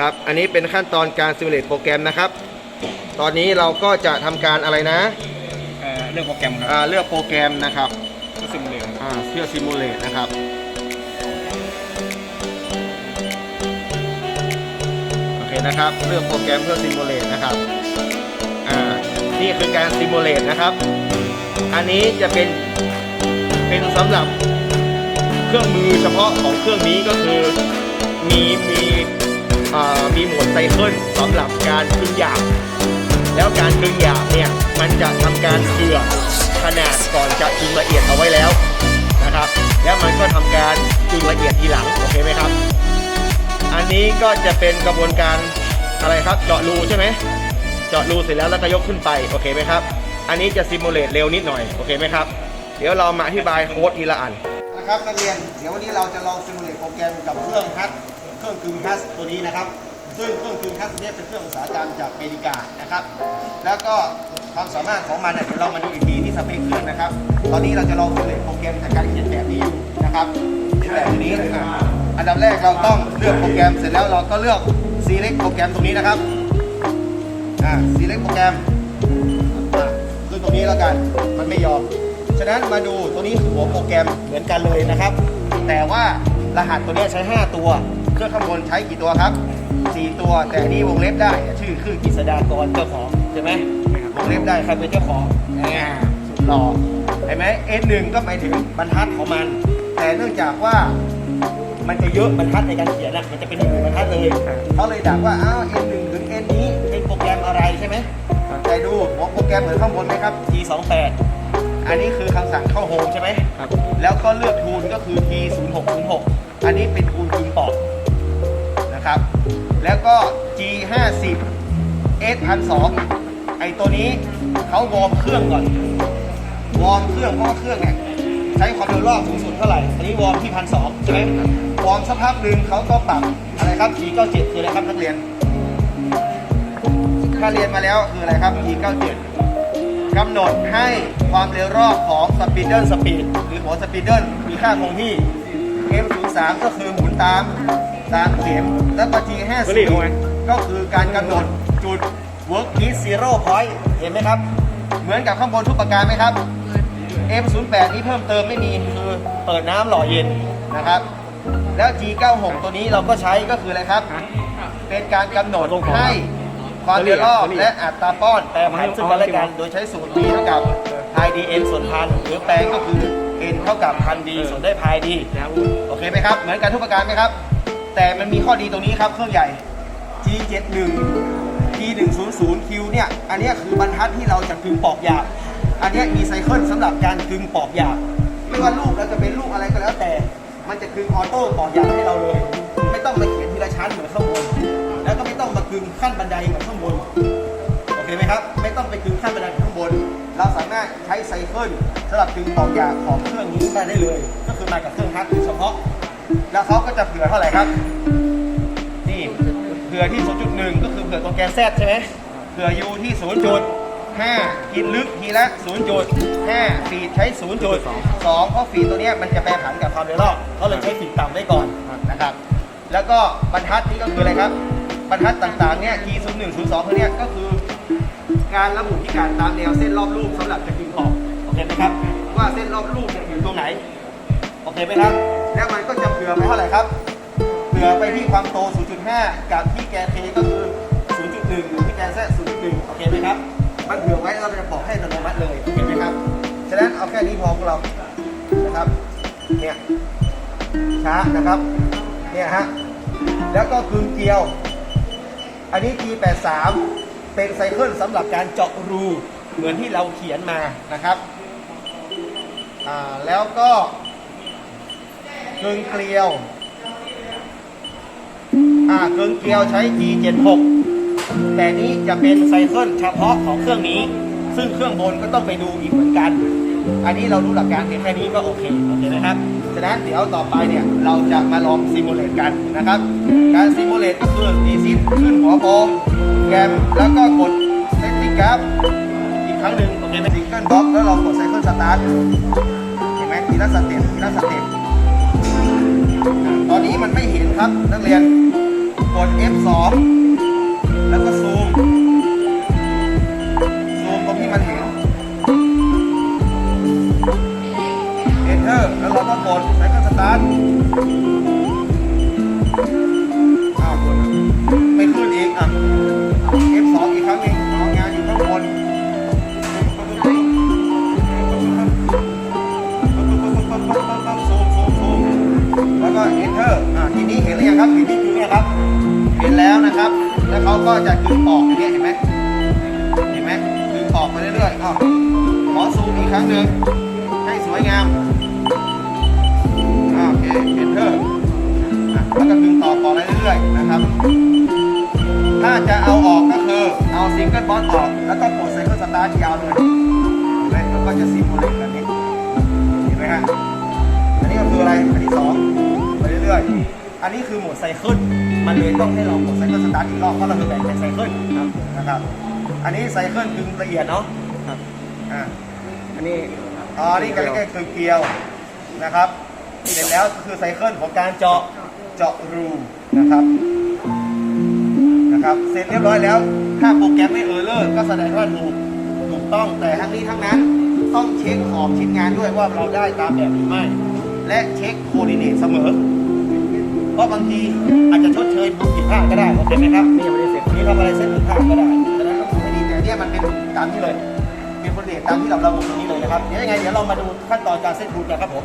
ครับ อันนี้เป็นขั้นตอนการซิมูเลตโปรแกรมนะครับ ตอนนี้เราก็จะทำการอะไรนะเอ่อเรื่องโปรแกรมครับอ่าเลือกโปรแกรมนะครับก็ซิมูเลตครับอ่าเพื่อซิมูเลตนะครับโอเคนะครับ เลือกโปรแกรมเพื่อซิมูเลตนะครับอ่านี่คือการซิมูเลตนะครับ อันนี้จะเป็นเป็นสำหรับเครื่องมือเฉพาะของเครื่องนี้ก็คือมีมีอ่า มีโหมดไซเคิลสำหรับการกึ่งหยาบแล้วการกึ่งหยาบเนี่ยมันจะทำการเผื่อขนาดก่อนจะกึ่งละเอียดเอาไว้แล้วนะครับ แล้วมันก็ทำการกึ่งละเอียดทีหลังโอเคไหมครับ อันนี้ก็จะเป็นกระบวนการอะไรครับเจาะรูใช่ไหมเจาะรูเสร็จแล้วแล้วก็ยกขึ้นไปโอเคไหมครับ อันนี้จะซิมูเลตเร็วนิดหน่อยโอเคไหมครับ เดี๋ยวเรามาอธิบายโค้ดทีละอันนะครับนักเรียนเดี๋ยววันนี้เราจะลองซิมูเลตโปรแกรมกับเครื่องฮัท เครื่องกึ่งฮัทตัวนี้นะครับ ซึ่งเครื่องกึ่งฮัทตัวนี้เป็นเครื่องอุตสาหกรรมจากอเมริกานะครับ แล้วก็ความสามารถของมันเนี่ยเดี๋ยวเรามาดูอีกทีที่สเปคเครื่องนะครับ ตอนนี้เราจะลองซิมูเลตโปรแกรมจากการเขียนแบบนี้อยู่นะครับเขียนแบบนี้อันดับแรกเราต้องเลือกโปรแกรมเสร็จแล้วเราก็เลือก select โปรแกรมตรงนี้นะครับอ่า select โปรแกรมอะคือตรงนี้แล้วกันมันไม่ยอม ฉะนั้นมาดูตัวนี้หัวโปรแกรมเหมือนกันเลยนะครับ แต่ว่ารหัสตัวนี้ใช้ 5 ตัว เครื่องข้างบนใช้กี่ตัวครับ 4 ตัวแต่อันนี้วงเล็บได้อะชื่อคือกฤษดากรเจ้าของใช่ไหมวงเล็บได้ใครเป็นเจ้าของอ่าสุดหล่อเห็นไหม S1 ก็หมายถึงบรรทัดของมัน แต่เนื่องจากว่ามันจะเยอะบรรทัดในการเขียนอะมันจะเป็นหนึ่งบรรทัดเลยเขาเลยดักว่าอ้าว N1 ถึง N นี้เป็นโปรแกรมอะไรใช่ไหมแต่ดูหัวโปรแกรมเหมือนข้างบนไหมครับ T28 อันนี้คือคำสั่งเข้าโฮมใช่ไหมครับ แล้วก็เลือกทูลก็คือ T0606 อันนี้เป็นทูลพิมพ์ปอก นะครับ แล้วก็ G50 S1002 ไอตัวนี้เขาวอร์มเครื่องก่อน วอร์มเครื่องเพราะว่าเครื่องเนี่ยใช้ความเร็วรอบสูงสุดเท่าไหร่ อันนี้วอร์มที่พันสองใช่ไหมวอร์มสักพักหนึ่งเขาก็ปรับอะไรครับ G97 คืออะไรครับนักเรียน ถ้าเรียนมาแล้วคืออะไรครับ G97 กำหนดให้ความเร็วรอบของสปีดเดิลสปีดหรือหัวสปีดเดิลมีค่าคงที่ M03 ก็คือหมุนตาม ตามเข็ม แล้วก็ก็รีบเอาไว้ G50 ก็คือการกำหนดจุด work is zero point เห็นไหมครับ เหมือนกับข้างบนทุกประการไหมครับ M08 นี้เพิ่มเติมไม่มีคือเปิดน้ำหล่อเย็นนะครับ แล้ว G96 ตัวนี้เราก็ใช้ก็คืออะไรครับ เป็นการกำหนดให้ความเร็วรอบและอัตราป้อนแปรผันซึ่งกันและกันโดยใช้สูตร B เท่ากับ pi dn ส่วนพันหรือแปลงก็คือ n เท่ากับพัน d ส่วนได้วย pi d โอเคไหมครับ เหมือนกันทุกประการไหมครับ แต่มันมีข้อดีตรงนี้ครับเครื่องใหญ่ G71 G100Q เนี่ย อันนี้คือบรรทัดที่เราจะกึงปอกหยาบอันนี้มีไซเคิลสำหรับการกึงปอกหยาบไม่ว่าลูกเราจะเป็นลูกอะไรก็แล้วแต่ มันจะกึงออโต้ปอกหยาบให้เราเลย ไม่ต้องมาเขียนทีละชั้นเหมือนข้างบน แล้วก็ไม่ต้องมากึงขั้นบันไดเหมือนข้างบน โอเคไหมครับ ไม่ต้องไปกึงขั้นบันไดข้างบน เราสามารถใช้ไซเคิลสำหรับกึงปอกหยาบของเครื่องนี้ได้เลย ก็คือมากับเครื่องฮัทโดยเฉพาะ แล้วเขาก็จะเผื่อเท่าไหร่ครับ นี่เผื่อที่ 0.1 ก็คือเผื่อตรงแกนแซดใช่ไหมเผื่อ U ที่ 0.5กินลึกทีละ 0.5 ฟีดใช้ 0.2 เพราะฟีดตัวเนี้ยมันจะแปรผันกับความเร็วรอบเขาเลยใช้ฟีดต่ำไว้ก่อนนะครับ แล้วก็บรรทัดนี่ก็คืออะไรครับ บรรทัดต่างๆเนี่ย T 0 1 0 2ตัวเนี้ยก็คือ การระบุพิกัดตามแนวเส้นรอบลูกสำหรับจะกินขอบโอเคไหมครับ ว่าเส้นรอบลูกเนี่ยอยู่ตรงไหนโอเคไหมครับ แล้วมันก็จะเผื่อไปเท่าไหร่ครับเผื่อไปที่ความโต 0.5 กับที่แกนเทก็คือ 0.1หรือที่แกนแซ0.1 โอเคไหมครับ มันเผื่อไว้เราจะบอกให้อัตโนมัติเลยโอเคไหมครับ ฉะนั้นเอาแค่นี้พอของเรานะครับเนี่ยช้านะครับเนี่ยฮะแล้วก็กึงเกลียว อันนี้ G83 เป็นไซเคิลสำหรับการเจาะรูเหมือนที่เราเขียนมานะครับ อ่า แล้วก็ กึงเกลียว อ่าเครื่งเกลียวใช้ G76 แต่นี้จะเป็นไซเคิลเฉพาะของเครื่องนี้ ซึ่งเครื่องบนก็ต้องไปดูอีกเหมือนกัน อันนี้เรารู้หลักการเพียงแค่นี้ก็โอเค โอเคนะครับ ฉะนั้นเดี๋ยวต่อไปเนี่ย เราจะมาลองซิมูเลตกันนะครับ การซิมูเลตก็คือดีซิปขึ้นหัวโปมแกมแล้วก็กดเซตติ้งกราฟอีกครั้งหนึ่งโอเคไหมซิงเกิลบล็อกแล้วเรากดไซเคิลสตาร์ทเห็นไหมทีละสเต็ปทีละสเต็ป ตอนนี้มันไม่เห็นครับนักเรียน กด F2 แล้วก็ซูม ซูมตรงที่มันเห็น Enter แล้วเราก็กดแล้วก็สตาร์ท ครับเห็นที่คือเนี่ยครับ เห็นแล้วนะครับ แล้วเขาก็จะดึงออกอย่างเงี้ยเห็นไหมเห็นไหมดึงออกไปเรื่อยๆอ้าวขอซูมอีกครั้งหนึ่งให้สวยงามโอเค enter อะแล้วก็ดึงต่อต่อไปเรื่อยๆนะครับ ถ้าจะเอาออกก็คือเอาซิงเกิลบอสออกแล้วก็กดไซเคิลสตาร์ทยาวเลยเห็นไหมแล้วก็จะซิมูเลตแบบนี้เห็นไหมฮะอันนี้ก็คืออะไรอันที่สองไปเรื่อยๆ อันนี้คือโหมดไซเคิลมันเลยต้องให้เรากดไซเคิลสตาร์ทอีกรอบเพราะเราคือแบ่งเป็นไซเคิลนะครับ อันนี้ไซเคิลคือละเอียดเนาะครับอ่าอันนี้อ๋อนี่กันใกล้คือเกลียวนะครับเสร็จแล้วคือไซเคิลของการเจาะเจาะรูนะครับนะครับ เสร็จเรียบร้อยแล้ว ถ้าโปรแกรมไม่เออร์เลอร์ก็แสดงว่าถูกถูกต้องแต่ทั้งนี้ทั้งนั้นต้องเช็คขอบชิ้นงานด้วยว่าเราได้ตามแบบหรือไม่ และเช็คโคดิเนตเสมอ เพราะบางทีอาจจะชดเชยผิดพลาดก็ได้โอเคไหมครับนี่ยังไม่ได้เสร็จนี่ทำอะไรเส้นผิดพลาดก็ได้ดังนั้นต้องดูให้ดีแต่เนี่ยมันเป็นตามนี้เลยเป็นบริเวณตามที่เราระบุตรงนี้เลยนะครับเดี๋ยวยังไงเดี๋ยวเรามาดูขั้นตอนการเซตรูทกันครับผม